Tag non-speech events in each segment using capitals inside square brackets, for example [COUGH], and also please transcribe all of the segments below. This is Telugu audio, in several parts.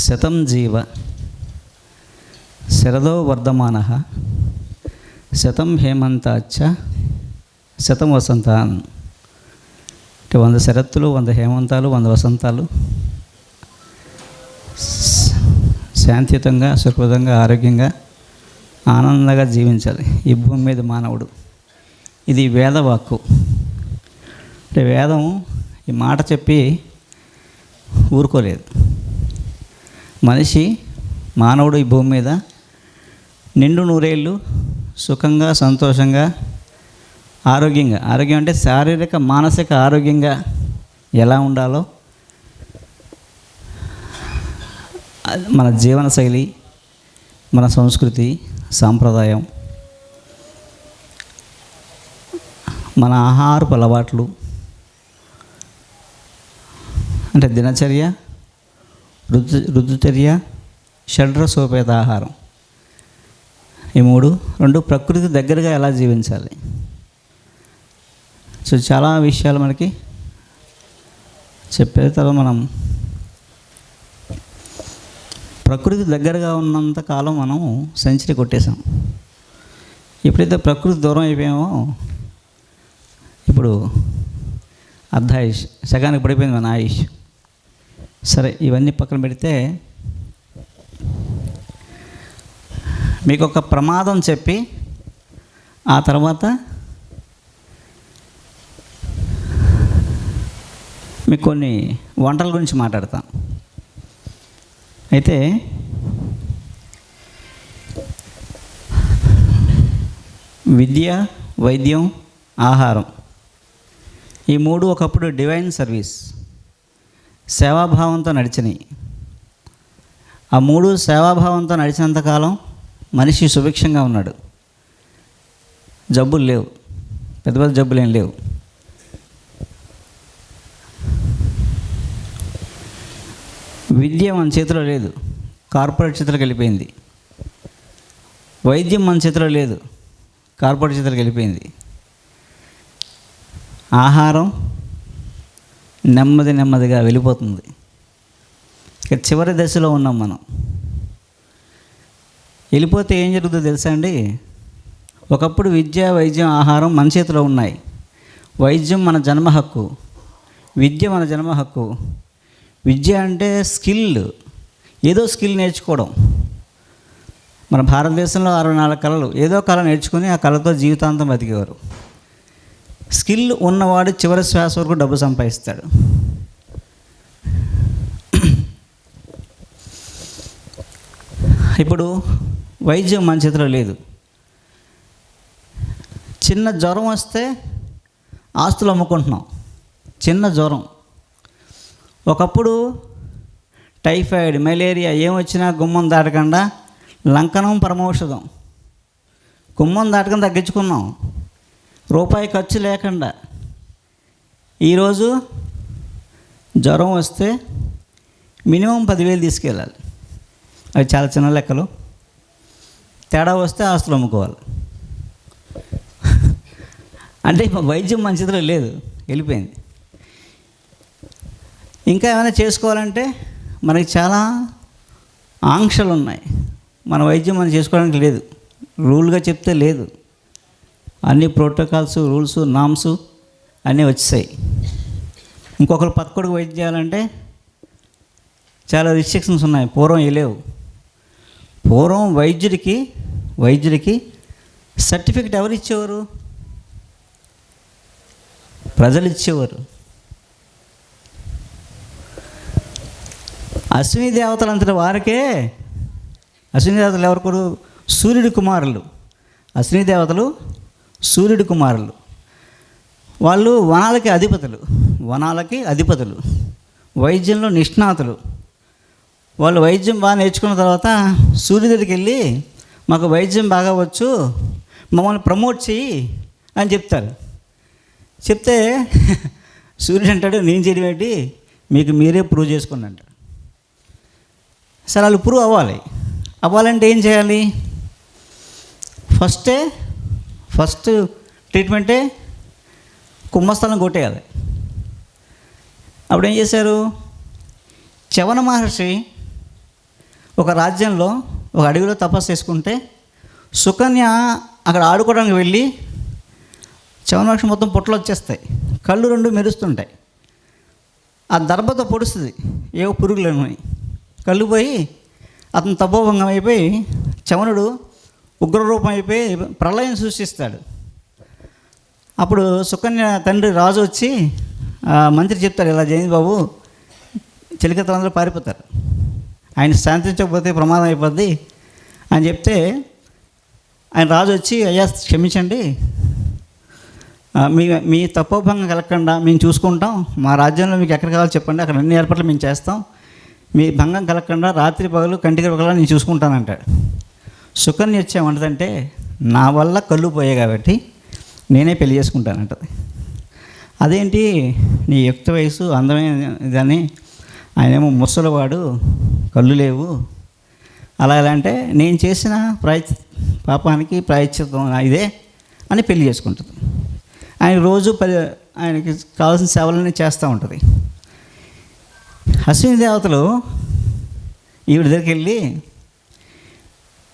శతం జీవ శరదో వర్ధమాన శతం హేమంతాచ్చ శతం వసంత అంటే వంద శరత్తులు వంద హేమంతాలు వంద వసంతాలు. శాంతియుతంగా సుఖృతంగా ఆరోగ్యంగా ఆనందంగా జీవించాలి. ఈ భూమి మీద మానవుడు. ఇది వేదవాక్కు. అంటే వేదం ఈ మాట చెప్పి ఊరుకోలేదు. మనిషి మానవుడు ఈ భూమి మీద నిండు నూరేళ్ళు సుఖంగా సంతోషంగా ఆరోగ్యంగా. ఆరోగ్యం అంటే శారీరక మానసిక ఆరోగ్యంగా ఎలా ఉండాలో మన జీవనశైలి మన సంస్కృతి సాంప్రదాయం మన ఆహారపు అలవాట్లు అంటే దినచర్య ఋతు ఋతుచర్య షడ్రసోపేత ఆహారం ఈ మూడు రెండు ప్రకృతి దగ్గరగా ఎలా జీవించాలి? సో చాలా విషయాలు మనకి చెప్పే తర్వాత మనం ప్రకృతి దగ్గరగా ఉన్నంత కాలం మనం సెంచరీ కొట్టేశాం. ఎప్పుడైతే ప్రకృతి దూరం అయిపోయామో ఇప్పుడు అర్ధ ఆయుష్ సగానికి పడిపోయింది మన ఆయుష్. సరే ఇవన్నీ పక్కన పెడితే మీకు ఒక ప్రమాదం చెప్పి ఆ తర్వాత మీకు కొన్ని వంటల గురించి మాట్లాడతాను అయితే విద్య వైద్యం ఆహారం ఈ మూడు ఒకప్పుడు డివైన్ సర్వీస్. సేవాభావంతో నడిచినాయి. ఆ మూడు సేవాభావంతో నడిచినంతకాలం మనిషి సుభిక్షంగా ఉన్నాడు. జబ్బులు లేవు. పెద్ద పెద్ద జబ్బులు ఏం లేవు. విద్య మన చేతిలో లేదు. కార్పొరేట్ చేతులకు వెళ్ళిపోయింది. వైద్యం మన చేతిలో లేదు. కార్పొరేట్ చేతులకు వెళ్ళిపోయింది. ఆహారం నెమ్మది నెమ్మదిగా వెళ్ళిపోతుంది. ఇక చివరి దశలో ఉన్నాం మనం. వెళ్ళిపోతే ఏం జరుగుతుందో తెలుసా అండి? ఒకప్పుడు విద్య వైద్యం ఆహారం మన చేతిలో ఉన్నాయి. వైద్యం మన జన్మ హక్కు. విద్య మన జన్మ హక్కు. విద్య అంటే స్కిల్. ఏదో స్కిల్ నేర్చుకోవడం. మన భారతదేశంలో అరవై నాలుగు కళలు. ఏదో కళ నేర్చుకుని ఆ కళతో జీవితాంతం బతికేవారు. స్కిల్ ఉన్నవాడు చివరి శ్వాస వరకు డబ్బు సంపాదిస్తాడు. ఇప్పుడు వైద్యం మన చేతిలో లేదు. చిన్న జ్వరం వస్తే ఆస్తులు అమ్ముకుంటున్నాం. చిన్న జ్వరం. ఒకప్పుడు టైఫాయిడ్ మలేరియా ఏమొచ్చినా గుమ్మం దాటకుండా లంకనం పరమౌషధం. గుమ్మం దాటకుండా తగ్గించుకున్నాం. రూపాయి ఖర్చు లేకుండా. ఈరోజు జ్వరం వస్తే మినిమం పదివేలు తీసుకెళ్ళాలి. అవి చాలా చిన్న లెక్కలు. తేడా వస్తే ఆస్తులు అమ్ముకోవాలి. అంటే వైద్యం మంచిదిలో లేదు వెళ్ళిపోయింది. ఇంకా ఏమైనా చేసుకోవాలంటే మనకి చాలా ఆంక్షలు ఉన్నాయి. మన వైద్యం మనం చేసుకోవడానికి లేదు. రూల్గా చెప్తే లేదు. అన్ని ప్రోటోకాల్స్ రూల్స్ నామ్స్ అన్నీ వచ్చాయి ఇంకొకరు పక్కడికి వైద్యం చేయాలంటే చాలా రిస్ట్రిక్షన్స్ ఉన్నాయి పూర్వం ఇవి లేవు. పూర్వం వైద్యుడికి వైద్యుడికి సర్టిఫికెట్ ఎవరు ఇచ్చేవారు? ప్రజలు ఇచ్చేవారు. అశ్విని దేవతలంతటి వారికే అశ్విని దేవతలు ఎవరు సూర్యుడి కుమారులు. అశ్విని దేవతలు సూర్యుడి కుమారులు. వాళ్ళు వనాలకి అధిపతులు వనాలకి అధిపతులు వైద్యంలో నిష్ణాతులు. వాళ్ళు వైద్యం బాగా నేర్చుకున్న తర్వాత సూర్యుడి దగ్గరికి వెళ్ళి మాకు వైద్యం బాగా వచ్చు మమ్మల్ని ప్రమోట్ చేయి అని చెప్తారు. చెప్తే [LAUGHS] సూర్యుడు అంటాడు నేను చేయడం ఏంటి? మీకు మీరే ప్రూవ్ చేసుకోండి అంటారు సరే వాళ్ళు ప్రూవ్ అవ్వాలి. అవ్వాలంటే ఏం చేయాలి? ఫస్టే ఫస్ట్ ట్రీట్మెంటే కుంభస్థలం కొట్టేయాలి. అప్పుడు ఏం చేశారు? చవన మహర్షి ఒక రాజ్యంలో ఒక అడవిలో తపస్సు చేసుకుంటే సుకన్య అక్కడ ఆడుకోవడానికి వెళ్ళి చవనవక్షం మొత్తం పుట్టలు వచ్చేస్తాయి. కళ్ళు రెండు మెరుస్తుంటాయి. ఆ దర్భతో పొడుస్తుంది. ఏవో పురుగులు కళ్ళు పోయి అతను తపోభంగం అయిపోయి చవనుడు ఉగ్రరూపం అయిపోయి ప్రళయం సృష్టిస్తాడు. అప్పుడు సుకన్య తండ్రి రాజు వచ్చి మంత్రి చెప్తాడు ఇలా జయంతి బాబు చిలికతలందరూ పారిపోతారు. ఆయన శాంతించకపోతే ప్రమాదం అయిపోద్ది అని చెప్తే ఆయన రాజు వచ్చి అయ్యా క్షమించండి. మీ మీ తపోభంగం కలగకుండా మేము చూసుకుంటాం. మా రాజ్యంలో మీకు ఎక్కడ కావాలో చెప్పండి. అక్కడ అన్ని ఏర్పాట్లు మేము చేస్తాం. మీ భంగం కలగకుండా రాత్రి పగలు కంటికి పగల నేను చూసుకుంటానంటాడు. సుకన్య వచ్చేమంటదంటే నా వల్ల కళ్ళు పోయాయి కాబట్టి నేనే పెళ్ళి చేసుకుంటానంటది అదేంటి? నీ యుక్త వయసు అందమైనదని ఆయనేమో ముసలివాడు కళ్ళు లేవు. అలా ఎలా అంటే నేను చేసిన ప్రాయచ పాపానికి ప్రాయశ్చిత్తం ఇదే అని పెళ్ళి చేసుకుంటుంది. ఆయన రోజు పది ఆయనకి కావాల్సిన సేవలన్నీ చేస్తూ ఉంటుంది. అశ్విని దేవతలు ఈవిడ దగ్గరికి వెళ్ళి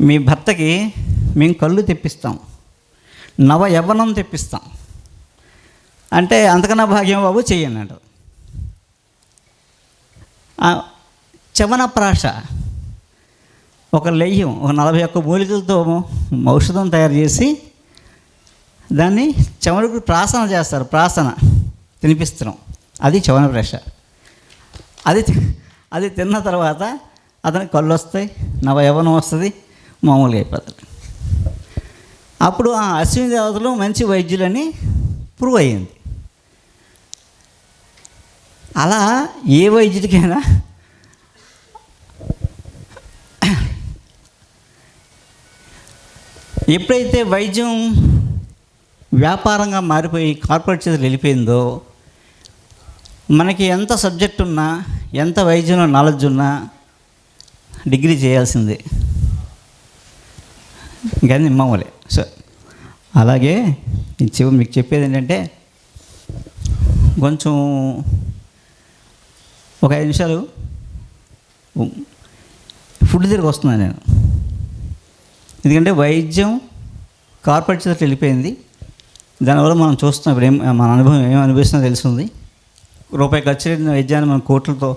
మీ భర్తకి మేము కళ్ళు తెప్పిస్తాం. నవ యవ్వనం తెప్పిస్తాం. అంటే అంతకన్నా భాగ్యం బాబు చెయ్యండి అంటారు ఆ చవనప్రాష ఒక లెయ్యం ఒక నలభై ఒక్క మూలికలతో ఔషధం తయారు చేసి దాన్ని చవనకు ప్రాసన చేస్తారు. ప్రాసన తినిపిస్తున్నాం. అది చవనప్రాష అది అది తిన్న తర్వాత అతనికి కళ్ళు వస్తాయి నవ యవ్వనం వస్తుంది. మామూలుగా అయిపోతుంది అప్పుడు ఆ అశ్విని దేవతలు మంచి వైద్యులని ప్రూవ్ అయ్యింది. అలా ఏ వైద్యుడికైనా ఎప్పుడైతే వైద్యం వ్యాపారంగా మారిపోయి కార్పొరేట్ చేతులు వెళ్ళిపోయిందో మనకి ఎంత సబ్జెక్ట్ ఉన్నా ఎంత వైద్యంలో నాలెడ్జ్ ఉన్నా డిగ్రీ చేయాల్సిందే. ఇంకా మామూలే సో అలాగే చెప్ మీకు చెప్పేది ఏంటంటే కొంచెం ఒక ఐదు నిమిషాలు ఫుడ్ దగ్గరికి వస్తున్నాను నేను. ఎందుకంటే వైద్యం కార్పొరేట్ చేత వెళ్ళిపోయింది. దానివల్ల మనం చూస్తున్నాం ఇప్పుడు ఏం మన అనుభవం ఏం అనిపిస్తుందో తెలుస్తుంది. రూపాయి ఖర్చు లేని వైద్యాన్ని మనం కోట్లతో